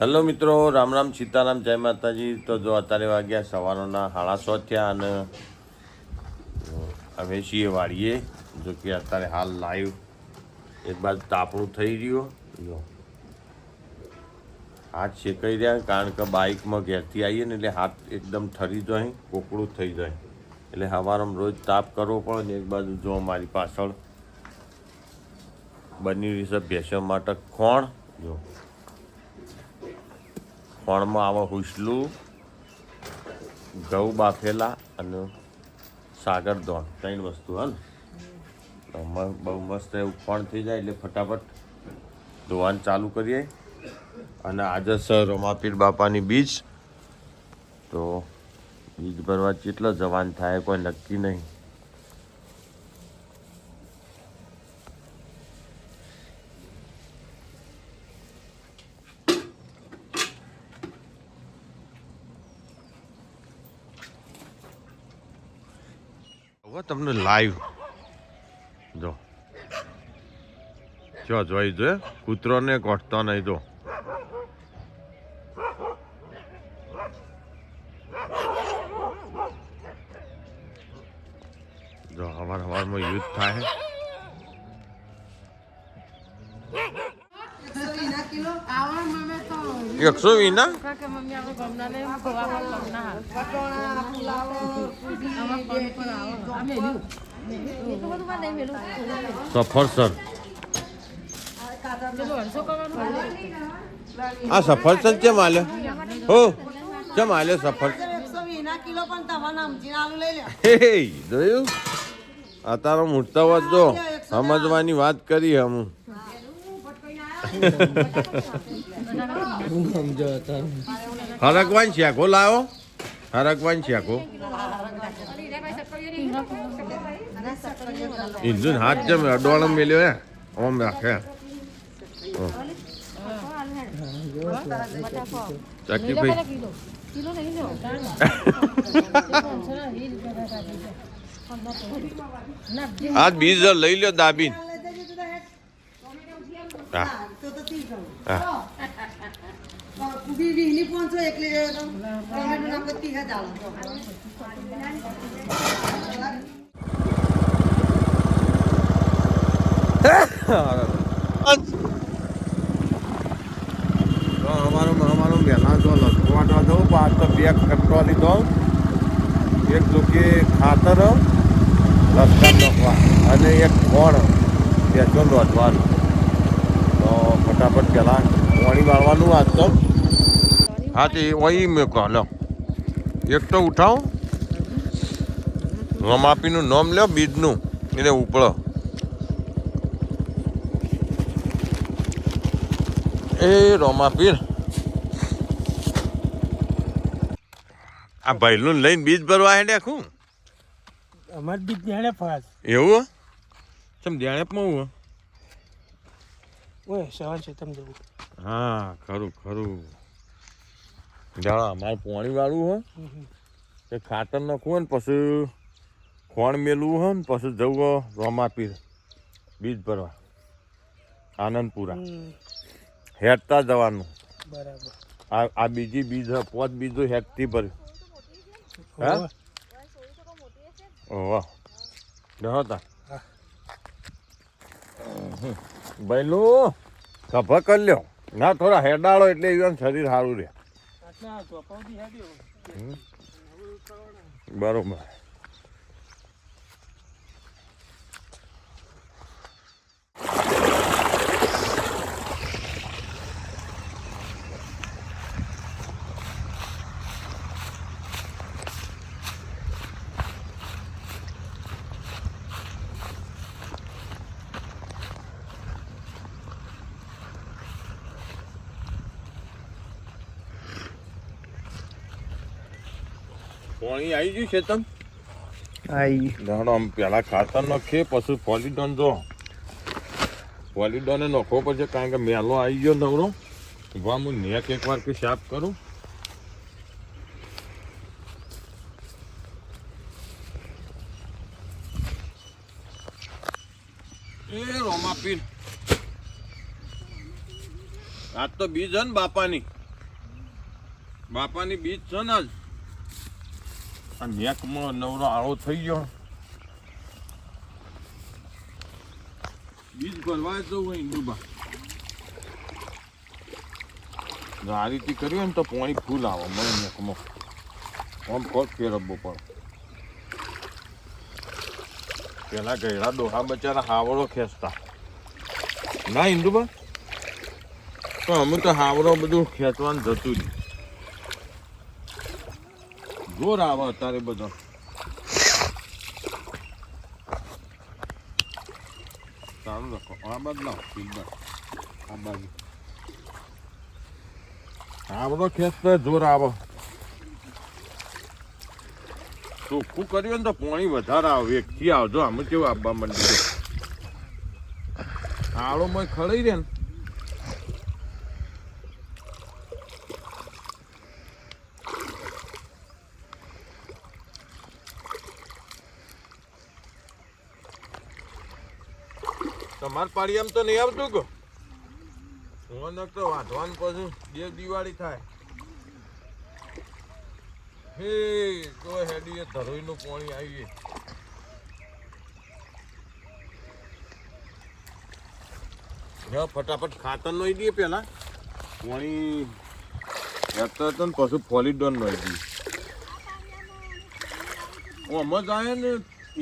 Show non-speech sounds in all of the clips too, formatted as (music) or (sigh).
Hello મિત્રો, રામ રામ, સીતારામ, જય માતાજી. તો જો અત્યારે વાગ્યા સવારોના સાડા થયા અને અમે છીએ વાળીએ જો કે અત્યારે હાલ લાઈવ એક બાજુ તાપણું થઈ રહ્યું. જો. હાથ શેકાઈ રહ્યા કારણ કે બાઇકમાં ઘેરથી આવીએ ને એટલે હાથ એકદમ ઠરી જાય, કોકડું થઈ જાય. એટલે સવારમાં રોજ તાપ કરવો પડે ને એક બાજુ જો મારી પાછળ બની રહી છે ભેંસો માટે ખોણ. જો. ખોણમાં આવે હુસલું, ઘઉં બાફેલા અને સાગર દોણ, ત્રણ વસ્તુ હા ને બહુ મસ્ત એવું પણ થઈ જાય એટલે ફટાફટ ધોવાનું ચાલુ કરીએ. અને આજે સર રમાપીર બાપાની બીજ. તો બીજ ભરવા કેટલા જવાન થાય કોઈ નક્કી નહીં. તમને લાઈવ. જો. જો, જોઈ જો કૂતરોને કોટતો નહીં, જો. જો, હવાર હવારમાં યુદ્ધ થાય એકસો વીના કે મમ્મી આપણે ગમના ને ગોવા પર ગમના આમાં કોણ પર આવો આ મેલ્યું એટલું બધું માં નહીં મેલું સફરસન પેલું અડસો કરવાનું આ સફરસન કેમ આલે? હો, કેમ આલે સફર? વીના જોયું? આ તારો મૂર્તા વાત જો, સમજવાની વાત કરી હમ. (laughs) હરકવાન શેકો લાવો. હરકવાન શેકો ઇન્જુન હાથ જમે અડવાળો મેલ્યો હે. ઓમ રાખે. ચાકી ભાઈ. આજ બીજ લઈ લ્યો દાબીન. હા. હા. કુબી વીની પહોંચો એટલે ટમેટો નાખો તી હે તો અમારો અમારો વહેલા જો લસકોવાટવા દઉં પાંચ તો બે કટકો લીધો. એક જોકે ખાતર લસકા નાખવા અને એક ગોળ બેસો રોધવાનું તો ફટાફટ પહેલાં પાણી વાળવાનું આજ તો. હા તે વહી મેં કહો લો. એક તો ઉઠાવ. રમાપીનું નામ લ્યો બીજનું. એને ઉપડો. એ રોમાપીર આ ભાઈલું લઈને બીજ ભરવા હેડે આખું અમાર બીજ જાણે ફાસ એવું ચમ ધ્યાનેપમાં હું ઓય સવાલ છે તમ જવું હા ખરું ખરું. જાણો અમારે પાણી વાળું હોય. એ ખાતર નાખવું હોય ને પછી ખોણ મેલવું હોય ને પછી જવું રોમાપીર બીજ ભરવા. આનંદપુરા. હેરતા જવાનું. બરાબર. આ આ બીજી બીજ પોત બીજો હેકતી ભર્યું હા. ઓહ. જહો તા હા. સભા કરી લ્યો. ના થોડા હેડાળો એટલે એવું શરીર સારું રહે. બરોબર. પાણી આવી ગયું છે તમ? આઈ દાડો આમ પેલા ખાતર નાખીએ પછી પોલીડોન જો. પોલીડોને નખો પડશે કારણ કે મેલો આવી ગયો નવરો. ઊભા હું નેક એક વાર કે સાફ કરું. એ રોમાપીર આજ તો બીજ છે ને બાપાની. બાપાની બીજ છે ને જ આ નેકમાં નવરો આળો થઈ ગયો. બીજ ભરવા જવું હોય જો આ રીતે કર્યું ને તો પાણી ફૂલ આવે મને નેકમાં આમ કોક ફેરવવો પણ પેલા ગયેલા ડોહા બચારા હાવડો ખેંચતા. ના ઈંડુબા? તો અમે તો હાવડો બધું ખેંચવાનું જતું જ જોર આવે અત્યારે બધો. સારું રાખો. આ બાજુ લાવો સીધા આ બાજુ. હાવડો ખેંચતો જોર આવે. ચોખ્ખું કર્યું ને તો પાણી વધારે આવે. એકથી આવજો. આમ કેવું આવવા માંડ્યું આળો મય ખળી રહે ને. તમાર પાડી એમ તો નહીં આવતું કે? હું તો વાંધવાનું પછી બે દિવાળી થાય. હે, તો હેડીએ ધરોઈનું પાણી આવીએ. જો ફટાફટ ખાતર નોઈ દઈએ પેલા પાણી હેઠતો હતો ને પછી ફોલીડોન નોઈ દઈએ. ઓમ જ આવે ને,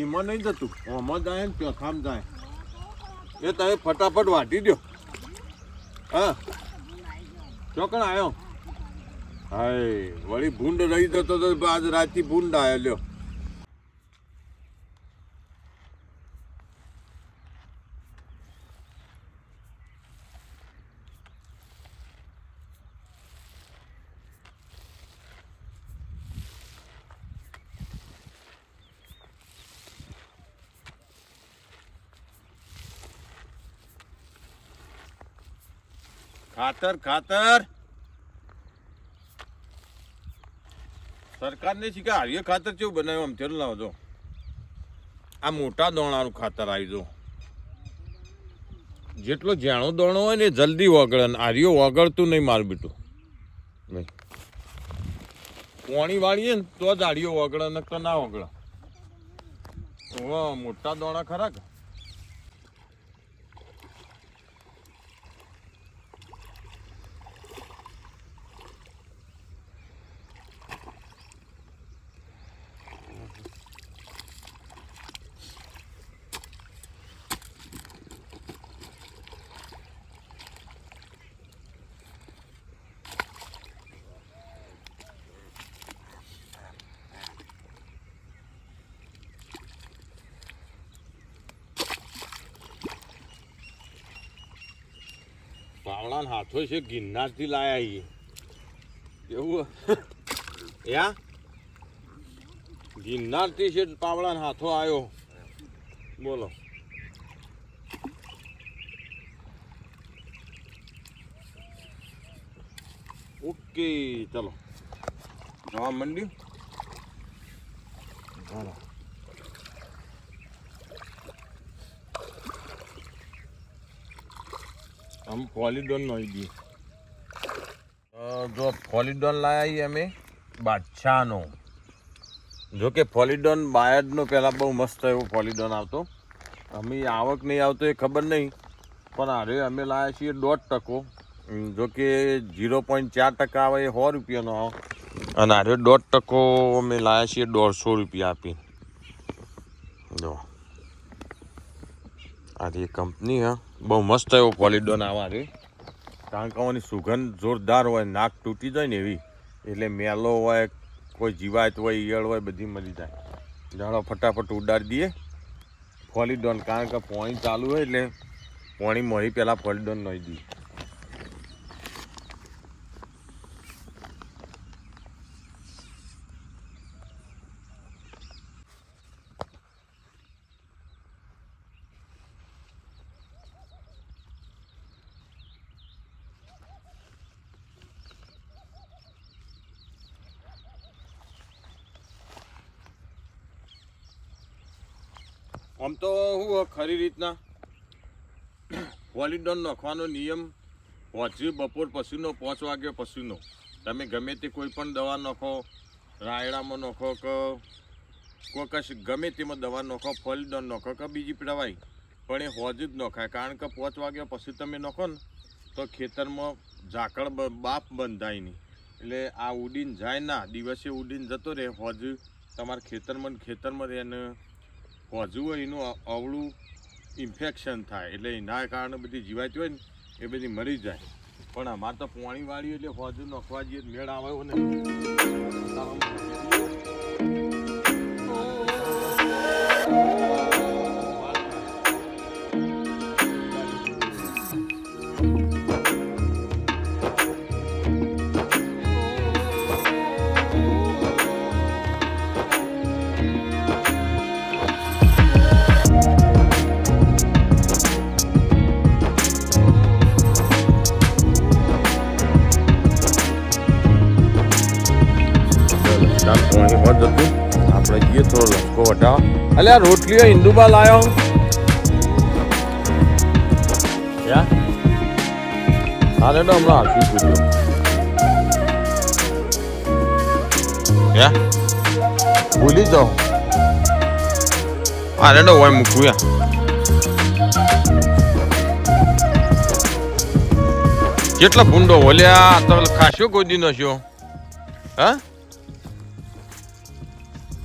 એમાં નહીં જતું. ઓમ જ આવે ને પેખામ જાય. એ તમે ફટાફટ વાટી દો હા. ચોકણ આવ્યો હાય, વળી ભૂંડ રહી જતો તો આજ રાતથી ભૂંડ આવ્યો લ્યો. ખાતર ખાતર. સરકારને કે હારીએ ખાતર કેવું બનાવ્યું આમ તેલ લાવજો. આ મોટા દોણાનું ખાતર આવી જો જેટલો જાણો દોણો હોય ને જલ્દી વગળે આર્યો વગળતું નહીં મારું બેટું. નહીં. પોણી વાળીએ ને તો જ આર્યો વગળે ને તો ના વગળે. મોટા દોણા ખરા કે? પાવડા હાથો છે, ગિરનારથી લાયા છીએ એવું? (laughs) યા? ગિરનારથી છે પાવડા હાથો આવ્યો બોલો. ઓકે, ચલો. જવા મંડી ચાલો આમ ફોલીડોન નો જો ફોલીડોન લાયા અમે બાદશાહનો જો કે ફોલીડોન બાયડનો પહેલાં બહુ મસ્ત એવો ફોલીડોન આવતો અમે આવક નહીં આવતો એ ખબર નહીં પણ અરે અમે લાવ્યા છીએ દોઢ ટકો જો કે ઝીરો પોઈન્ટ ચાર ટકા આવે એ સો રૂપિયાનો આવે અને અરે દોઢ ટકો અમે લાવ્યા છીએ દોઢસો રૂપિયા આપી જો આ કંપની હા બહુ મસ્ત એવો પોલીડોન આવે રે કારણ કે આની સુગંધ જોરદાર હોય, નાક તૂટી જાય ને એવી, એટલે મેલો હોય, કોઈ જીવાત હોય, ઈયળ હોય, બધી મરી જાય. જાણો ફટાફટ ઉડાડી દઈએ. ફોલીડોન કારણ કે પાણી ચાલુ હોય એટલે પાણી મળી પહેલાં ફોલીડોન નહીં દઈએ. આમ તો શું ખરી રીતના પોલીડોન નાખવાનો નિયમ પહોંચ્યું બપોર પશુનો પાંચ વાગ્યો પશુનો. તમે ગમે તે કોઈ પણ દવા નાખો, રાયડામાં નાખો કે કોઈ ગમે તેમાં દવા નાખો, ફોલિડોન નાખો કે બીજી દવાઈ પણ એ હોજ જ નખાય કારણ કે પાંચ વાગ્યા પછી તમે નાખો ને, તો ખેતરમાં ઝાકળ બાપ બંધાય નહીં. એટલે આ ઉડીને જાય ના, દિવસે ઉડીને જતો રહે, હોજ તમારા ખેતરમાં ખેતરમાં રહે ને હોજુ હોય એનું અવળું ઇન્ફેક્શન થાય. એટલે એના કારણે બધી જીવાત હોય ને, એ બધી મરી જાય. પણ અમારે તો પોણીવાળી એટલે હોજુ નખવા જઈએ મેળ આવ્યો ને અલે આ રોટલીઓ હિન્દુબા લાયો યા? હારે તો હમણાં હાલશું પૂછ્યો ભૂલી જાઓ હારે તો હોય મૂકું યા. કેટલા ભૂંડો ઓલ્યા તો ખાસ્યો ગોદી નો છો હા?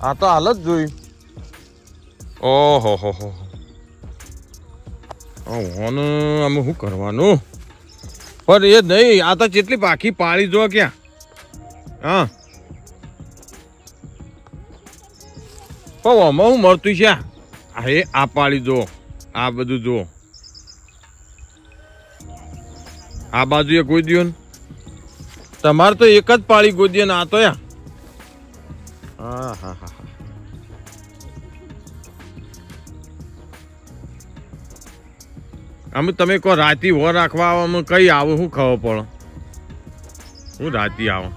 આ તો હાલ જ જોઈ ઓહો હો હો આમ શું કરવાનું? પણ એ નહીં, આ તો કેટલી પાખી પાળી જો ક્યાં. હા. પણ આમાં હું મળતું છે? એ આ પાળી જો, આ બધું જો. આ બાજુ એ કોઈ ને તમારે તો એક જ પાળી ગોદીએ ને આ તો યા. હા હા હા. અમે તમે કહો રાતી હો રાખવા આવો અમે કઈ આવો શું ખબર પડો? હું રાતી આવો.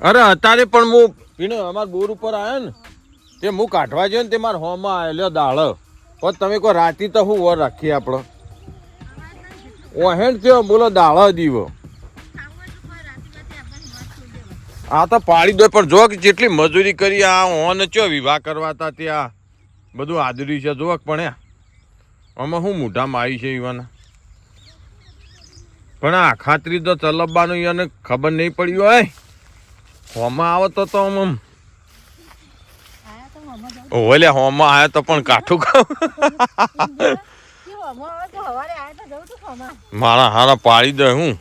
અરે અત્યારે પણ હું પીને અમાર બોર ઉપર આવ્યો ને તે હું કાઢવા ગયો ને તે મારા હોમાં આવેલો દાળ પણ તમે કહો રાતી તો હું વર રાખીએ આપણે ઓહેણ થયો બોલો દાળ દીવો. આ તો પાડી દો પણ જો કે જેટલી મજૂરી કરી આ ઓન ચો વિવાહ કરવા તા ત્યાં? બધું આદરી છે જો પણ આમાં શું મોઢામાં આવી છે ઈવાના? પણ આ ખાતરી તો ચલવવાનું એને ખબર નહીં પડી હોય. હોમાં આવો તો તો આમ. ઓલે હોમાં આવ્યા તો પણ કાઠું ખાવ. મારા હારા પાડી દે હું.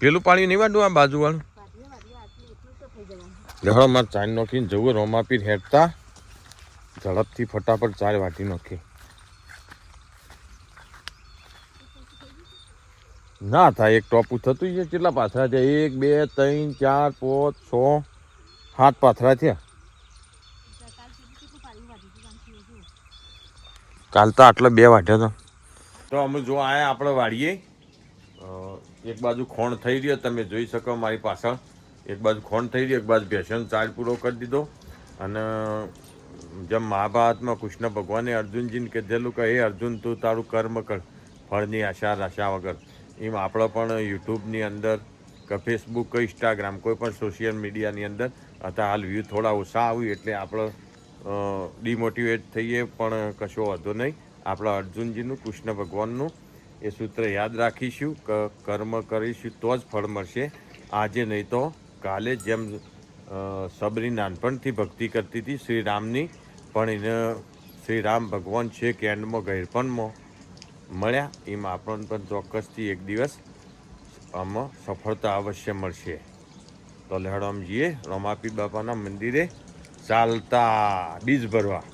પેલું પાણી નહીં વાંધું આ બાજુવાળું? રોમા. જહો મારે ચાય નોખીને જવું રોમાપીર હેઠતા ઝડપથી ફટાફટ ચાર વાટી નાખી. ના થાય એક ટોપું થતું છે કેટલા પાથરા છે એક બે ત્રણ ચાર પાંચ છ સાત પાથરા થયા. કાલ હતું, થયું હતું. તો આટલા બે વાટ્યા તો તો અમે જો આયા આપણે વાળીએ. એક બાજુ ખોણ થઈ રહ્યો, તમે જોઈ શકો મારી પાછળ. એક બાજુ ખોણ થઈ રહ્યો, એક બાજુ ભેસન ચાર્જ પૂરો કરી દીધો. અને જેમ મહાભારતમાં કૃષ્ણ ભગવાને અર્જુનજીને કીધેલું કે, હે અર્જુન, તું તારું કર્મ કર, ફળની આશા આશા વગર. એમ આપણે પણ યુટ્યુબની અંદર કે ફેસબુક કે ઇન્સ્ટાગ્રામ કોઈ પણ સોશિયલ મીડિયાની અંદર, અત્યારે હાલ વ્યૂ થોડા ઓછા આવ્યું એટલે આપણે ડિમોટિવેટ થઈએ પણ કશો વાંધો નહીં. આપણા અર્જુનજીનું, કૃષ્ણ ભગવાનનું એ સૂત્ર યાદ રાખીશું. કે, કર્મ કરીશું તો જ ફળ મળશે. આજે નહીં તો કાલે જેમ સબરી નાનપણથી ભક્તિ કરતી હતી શ્રી રામની પણ એને શ્રી રામ ભગવાન છે કે એન્ડમાં ગૈરપણમાં મળ્યા, એમાં આપણને પણ ચોક્કસથી એક દિવસ આમાં સફળતા અવશ્ય મળશે. તો લહેડામજીએ રમાપી બાપાના મંદિરે ચાલતા બીજ ભરવા.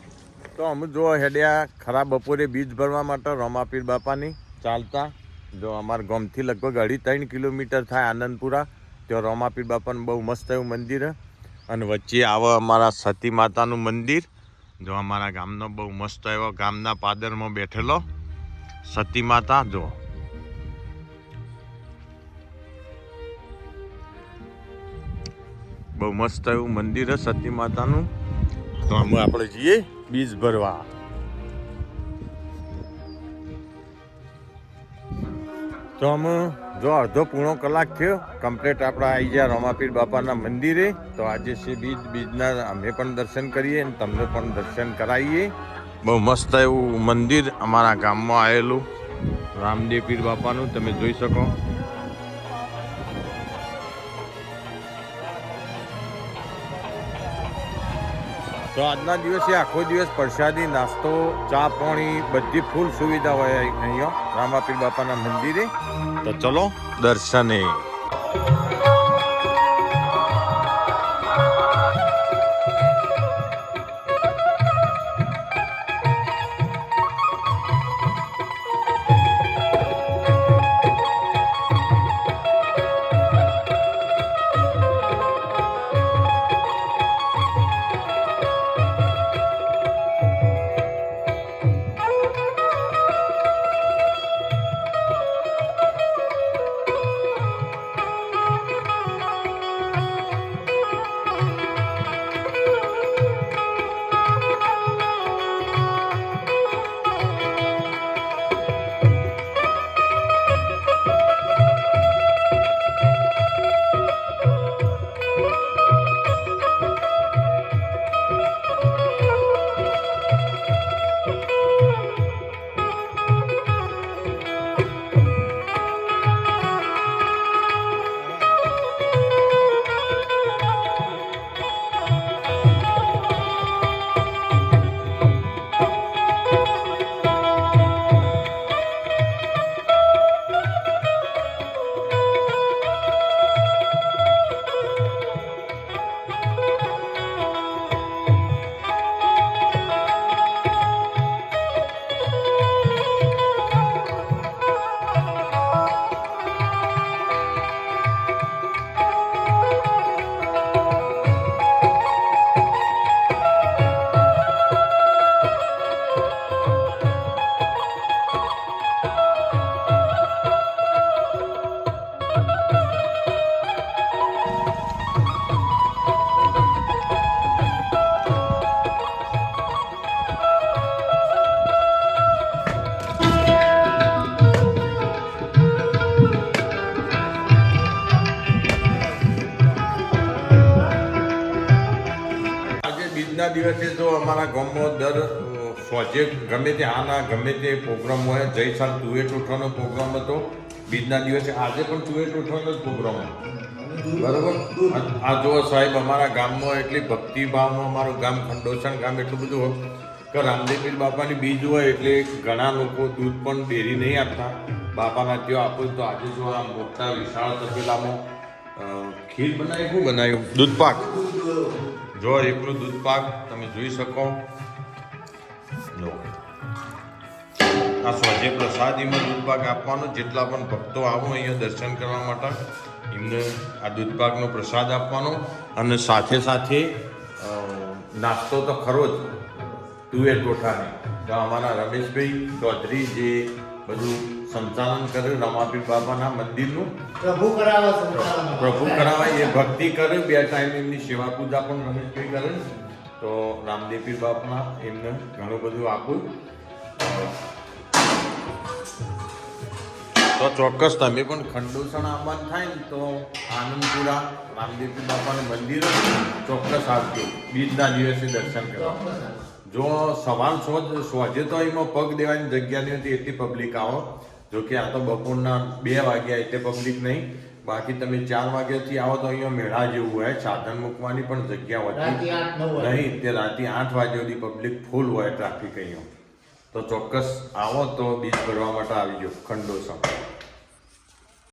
તો અમે જો હેડ્યા ખરા બપોરે બીજ ભરવા માટે રમાપીર બાપાની ચાલતા. જો અમારા ગામથી લગભગ અઢી ત્રણ કિલોમીટર થાય આનંદપુરા, ત્યાં રોમાપીર બાપાનું બહુ મસ્ત એવું મંદિર અને વચ્ચે આવે અમારા સતી માતાનું મંદિર. જો અમારા ગામનો બહુ મસ્ત એવો ગામના પાદરમાં બેઠેલો. સતી માતા, જો. બહુ મસ્ત એવું મંદિર સતી માતાનું. તો અમે આપણે જઈએ બીજ ભરવા. તો અમે જો અડધો પૂણો કલાક થયો કમ્પ્લીટ આપણે આવી ગયા રમાપીર બાપાના મંદિરે, તો આજે શ્રી બીજ, બીજના અમે પણ દર્શન કરીએ અને તમને પણ દર્શન કરાવીએ. બહુ મસ્ત એવું મંદિર અમારા ગામમાં આવેલું, રામદેવ પીર બાપાનું, તમે જોઈ શકો. તો આજના દિવસે આખો દિવસ પ્રસાદી, નાસ્તો, ચા પાણી, બધી ફૂલ સુવિધા હોય અહીંયા રામાપીર બાપાના મંદિરે. તો ચલો દર્શને. દિવસે તો અમારા ગામમાં દર સોજે ગમે તે આના, ગમે તે પ્રોગ્રામ હોય, જય સાલ તુવેટ ઉઠવાનો પ્રોગ્રામ હતો, બીજના દિવસે આજે પણ તુવેટ ઉઠવાનો જ પ્રોગ્રામ હતો બરાબર? આ- જો સાહેબ અમારા ગામમાં એટલી ભક્તિભાવમાં અમારું ગામ, ખંડોસણ ગામ એટલું બધું હોય કે રામદેવીર બાપાની બીજ હોય એટલે ઘણા લોકો દૂધ પણ ડેરી નહીં આપતા. બાપાના ત્યાં આપો તો આજે જો આ મોટા વિશાળ તપેલામાં ખીર બનાવી, શું બનાવ્યું? દૂધ પાક જો એકલું દૂધ, પાક તમે જોઈ શકો. લો. આ સ્વાજે પ્રસાદીમાં દૂધ પાક આપવાનો, જેટલા પણ ભક્તો આવો અહીંયા દર્શન કરવા માટે, એમને આ દૂધ પાકનો પ્રસાદ આપવાનો. અને સાથે સાથે નાસ્તો તો ખરો જ, તુવેર કોઠાની તો અમારા રમેશભાઈ ચૌધરી જે બધું સંચાલન કર્યું રમાપીર બાબાના મંદિરનું. પ્રભુ કરાવે પ્રભુ કરાવે એ ભક્તિ કરે બે ટાઈમ એમની સેવા પૂજા પણ રમેશભાઈ કરે તો રામદેવપીર બાપના એમને ઘણું બધું આપું. તો ચોક્કસ તમે પણ ખંડોસણ આવવાનું થાય ને તો આનંદપુરા રામદેવપીર બાપાને મંદિર ચોક્કસ આવજો બીજના દિવસે દર્શન કરવા જો સવાર સોજ સોજે તો એમાં પગ દેવાની જગ્યા નહીં હતી એટલી પબ્લિક આવો. જો કે આ તો બપોરના બે વાગ્યા એટલે પબ્લિક નહીં. બાકી તમે ચાર વાગ્યાથી આવો તો અહીંયા મેળા જેવું હોય સાધન મૂકવાની પણ જગ્યા હોતી. નહીં તે રાતે આઠ વાગ્યા સુધી પબ્લિક ફૂલ હોય ટ્રાફિક અહીંયા. તો ચોક્કસ આવો તો બીજ ભરવા માટે આવી જાઓ ખંડોસમ.